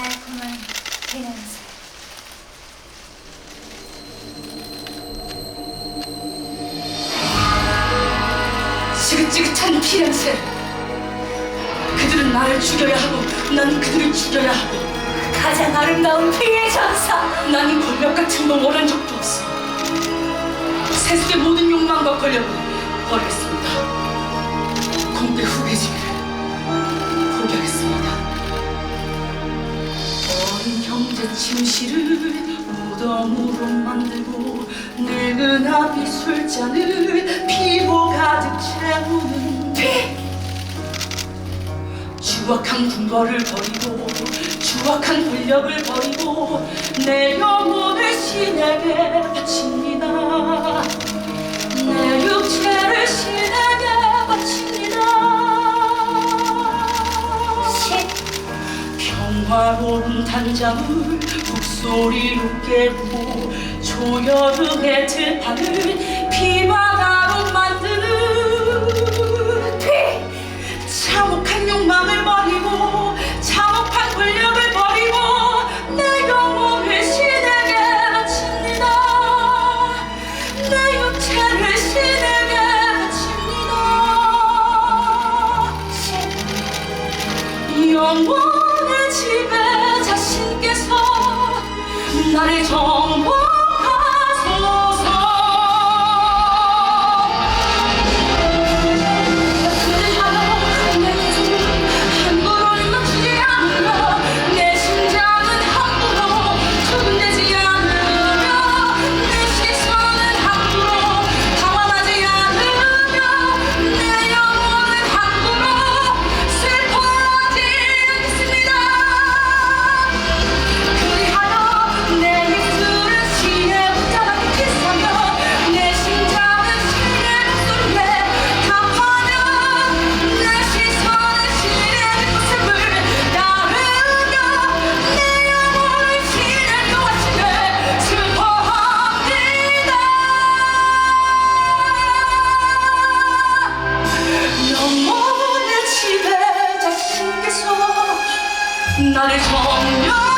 달콤한 비냄새. 지긋지긋한 피냄새. 그들은 나를 죽여야 하고 난 그들을 죽여야 하고 가장 아름다운 피의 전사. 나는 권력 같은 거 원한 적도 없어. 세속의 모든 욕망과 권력을 버리겠습니다. 공대 후계지. 형제 침실을 무덤으로 만들고 늙은 아비 술잔을 피로 가득 채우는 피 추악한 군벌을 버리고 추악한 권력을 버리고 내 영혼을 신에게 바칩니다 화로는 단잠을 북소리로 깨고 조여름의 들판을 비바 나로 만드는. 피 참혹한 욕망을 버리고 참혹한 권력을 버리고 내 영혼을 신에게 바칩니다. 내 육체를 신에게 바칩니다. 영원 Talisman, yeah.